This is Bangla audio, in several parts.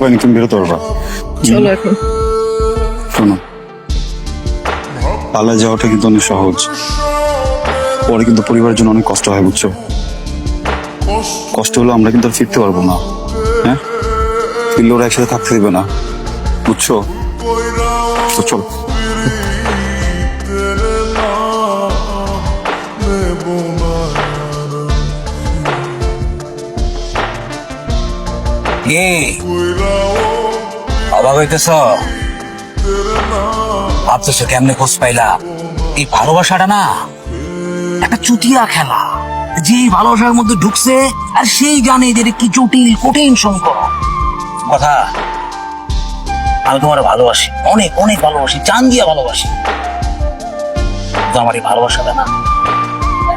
পারিনি তুমি বেরোতে পারবা। চলো এখন। শোনো পালা যাওয়াটা কিন্তু অনেক সহজ। পরে কিন্তু পরিবারের জন্য অনেক কষ্ট হয় বুঝছ? কষ্ট হলো আমরা কিন্তু আর ফিরতে পারব না। হ্যাঁ? ফিরলে ওরা একসাথে থাকতে দেবে না বুঝছ? তো চল। কি? অবাক হইতেছ? ভাবতেছ কেমনে খোঁজ পাইলা? এই ভালোবাসাটা না, একটা চুটিয়া খেলা। যে ভালোবাসার মধ্যে ঢুকছে, আর সেই জানে যে কি জটিল, কঠিন সম্পর্ক কথা, আমি তোমার ভালোবাসি, অনেক অনেক ভালোবাসি চান দিয়া ভালোবাসি আমার এই ভালোবাসাটা না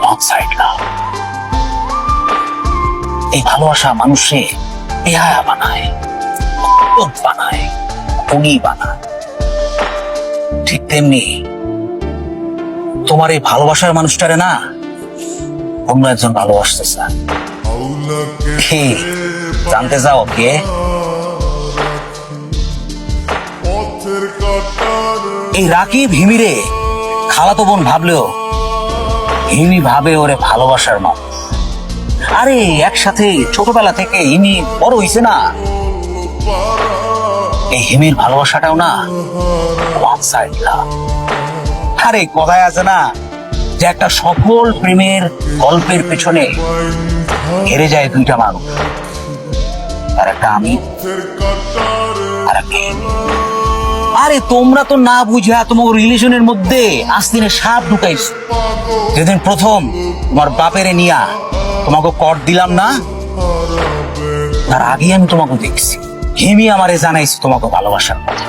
লং না এই ভালোবাসা মানুষে বেহায়া বানায় বানায় খুনি বানায়। ঠিক তেমনি তোমার এই ভালোবাসার মানুষটারে না অন্য একজন ভালোবাসতেছে কি জানতে চাও কে? এই রাকিব হিমিরে, খালাতো বোন ভাবলেও হিমি ভাবে ওরে ভালোবাসার মানুষ আরে, একসাথে ছোটবেলা থেকে হিমি বড় হইছে না। এই হিমির ভালোবাসাটাও না আরে, কথায় আছে না যে একটা সফল প্রেমের গল্পের পেছনে হেরে যায় দুইটা মানুষ। আর একটা আমি, আরে তোমরা তো না বুঝা তোমার রিলেশনের মধ্যে আস্তিনে সাপ ঢুকাইছ। যেদিন প্রথম তোমার বাপেরে নিয়া তোমাকে কর দিলাম না। তার আগে আমি তোমাকে দেখছি। হিমি আমারে জানাইছে তোমাকে ভালোবাসার কথা।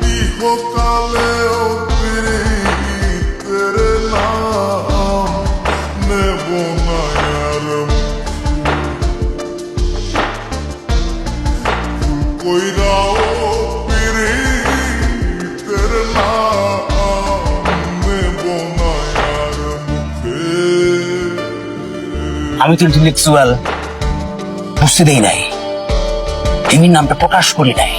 পীড়িতের নেব না আর মুখে আমি তো ইন্টেলেকচুয়াল বুঝতে দেই নাই। হিমির নামটা প্রকাশ করি নাই।